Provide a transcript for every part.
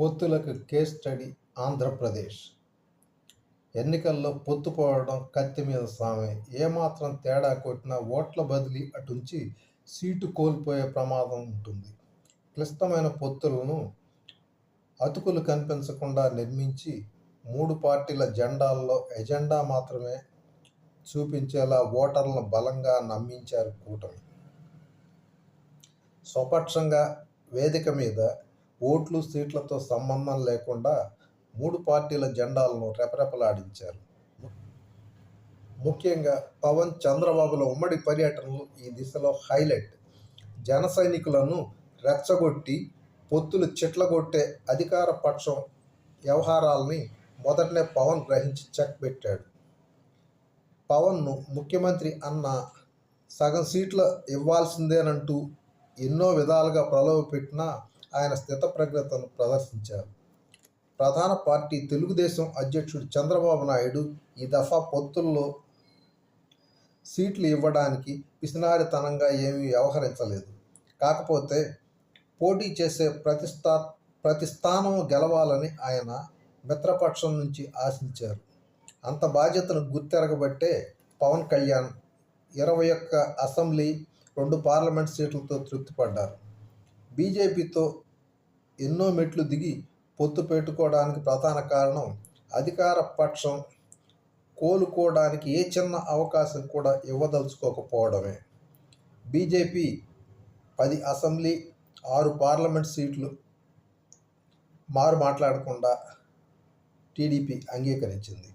పొత్తులకు case study Andhra Pradesh. ఎన్నికల్లో పొత్తు పోవడం కత్తి మీద సామే. ఏమాత్రం తేడా కొట్టినా ఓట్ల బదిలీ అటుంచి సీటు కోల్పోయే ప్రమాదం ఉంటుంది. క్లిష్టమైన పొత్తులను అతుకులు కనిపించకుండా నిర్మించి మూడు పార్టీల జెండాల్లో ఎజెండా మాత్రమే చూపించేలా ఓటర్లను బలంగా నమ్మించారు కూటమి. స్వపక్షంగా వేదిక మీద ఓట్లు సీట్లతో సంబంధం లేకుండా మూడు పార్టీల జెండాలను రెపరెపలాడించారు. ముఖ్యంగా పవన్ చంద్రబాబుల ఉమ్మడి పర్యటనలు ఈ దిశలో హైలైట్. జన సైనికులను రెచ్చగొట్టి పొత్తులు చిట్లగొట్టే అధికార పక్షం వ్యవహారాల్ని మొదటనే పవన్ గ్రహించి చెక్ పెట్టాడు. పవన్ను ముఖ్యమంత్రి అన్న సగం సీట్ల ఇవ్వాల్సిందేనంటూ ఎన్నో విధాలుగా ప్రలోభపెట్టినా ఆయన స్థితప్రజ్ఞతను ప్రదర్శించారు. ప్రధాన పార్టీ తెలుగుదేశం అధ్యక్షుడు చంద్రబాబు నాయుడు ఈ దఫా పొత్తుల్లో సీట్లు ఇవ్వడానికి పిసినారితనంగా ఏమీ వ్యవహరించలేదు. కాకపోతే పోటీ చేసే ప్రతిష్టా ప్రతి స్థానం గెలవాలని ఆయన మిత్రపక్షం నుంచి ఆశించారు. అంత బాధ్యతను గుర్తెరగబట్టే పవన్ కళ్యాణ్ ఇరవై ఒక్క అసెంబ్లీ రెండు పార్లమెంట్ సీట్లతో తృప్తిపడ్డారు. బీజేపీతో ఎన్నో మెట్లు దిగి పొత్తు పెట్టుకోవడానికి ప్రధాన కారణం అధికార పక్షం కోలుకోవడానికి ఏ చిన్న అవకాశం కూడా ఇవ్వదలుచుకోకపోవడమే. బీజేపీ పది అసెంబ్లీ ఆరు పార్లమెంట్ సీట్లు మారు మాట్లాడకుండా టీడీపీ అంగీకరించింది.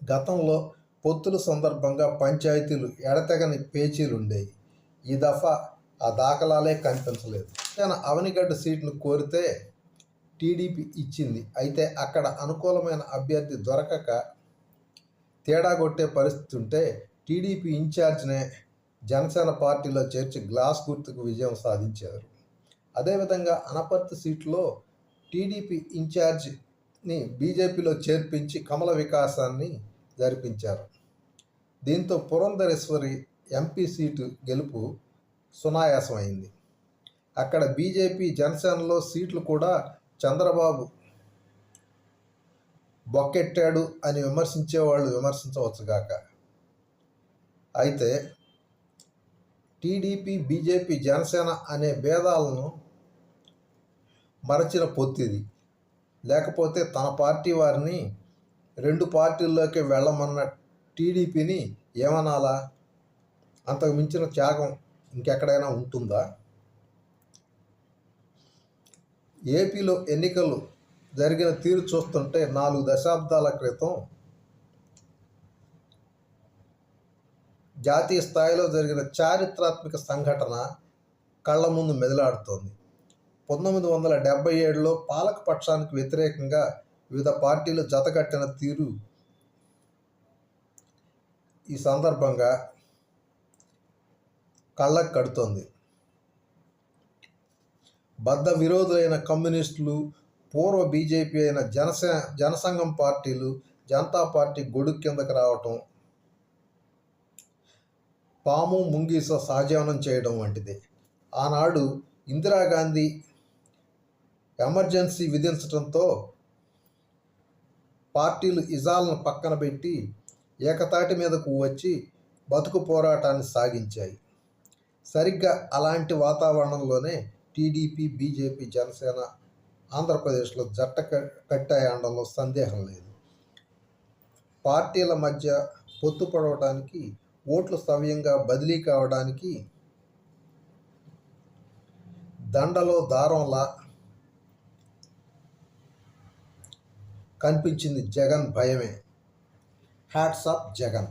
గతంలో పొత్తుల సందర్భంగా పంచాయతీలు ఎడతెగని పేచీలుండేవి ఈ దఫా ఆ దాఖలాలే కనిపించలేదు. ఆయన అవనిగడ్డ సీట్ను కోరితే టీడీపీ ఇచ్చింది. అయితే అక్కడ అనుకూలమైన అభ్యర్థి దొరకక తేడా కొట్టే పరిస్థితి ఉంటే టీడీపీ ఇన్ఛార్జ్నే జనసేన పార్టీలో చేర్చి గ్లాస్ గుర్తుకు విజయం సాధించారు. అదేవిధంగా అనపర్తి సీట్లో టీడీపీ ఇన్ఛార్జ్ని బీజేపీలో చేర్పించి కమల వికాసాన్ని జరిపించారు. దీంతో పురంధరేశ్వరి ఎంపీ సీటు గెలుపు సునాయాసమైంది అక్కడ బీజేపీ జనసేనలో సీట్లు కూడా చంద్రబాబు బొక్కెట్టాడు అని విమర్శించేవాళ్ళు విమర్శించవచ్చుగాక అయితే టీడీపీ బీజేపీ జనసేన అనే భేదాలను మరచిన పొత్తిది. లేకపోతే తన పార్టీ వారిని రెండు పార్టీల్లోకి వెళ్ళమన్న టీడీపీని ఏమనాలా? అంతకు మించిన త్యాగం ఇంకెక్కడైనా ఉంటుందా? ఏపీలో ఎన్నికలు జరిగిన తీరు చూస్తుంటే నాలుగు దశాబ్దాల క్రితం జాతీయ స్థాయిలో జరిగిన చారిత్రాత్మక సంఘటన కళ్ళ ముందు మెదలాడుతోంది. పంతొమ్మిది వందల డెబ్బై ఏడులో పాలక పక్షానికి వ్యతిరేకంగా వివిధ పార్టీలు జతకట్టిన తీరు ఈ సందర్భంగా కళ్ళకు కడుతోంది. బద్ధ విరోధులైన కమ్యూనిస్టులు పూర్వ బీజేపీ అయిన జనసే జనసంఘం పార్టీలు జనతా పార్టీ గొడుగు కిందకు రావటం పాము ముంగీస సహజీవనం చేయడం వంటిది. ఆనాడు ఇందిరాగాంధీ ఎమర్జెన్సీ విధించడంతో పార్టీలు ఇజాలను పక్కన పెట్టి ఏకతాటి మీదకు వచ్చి బతుకు పోరాటాన్ని సాగించాయి. సరిగ్గా అలాంటి వాతావరణంలోనే టీడీపీ బీజేపీ జనసేన ఆంధ్రప్రదేశ్లో జట్ట కట్టాయనడంలో సందేహం లేదు. పార్టీల మధ్య పొత్తు పడవడానికి ఓట్లు సవ్యంగా బదిలీ కావడానికి దండలో దారంలా కనిపించింది జగన్ భయమే. Hats off Jagan.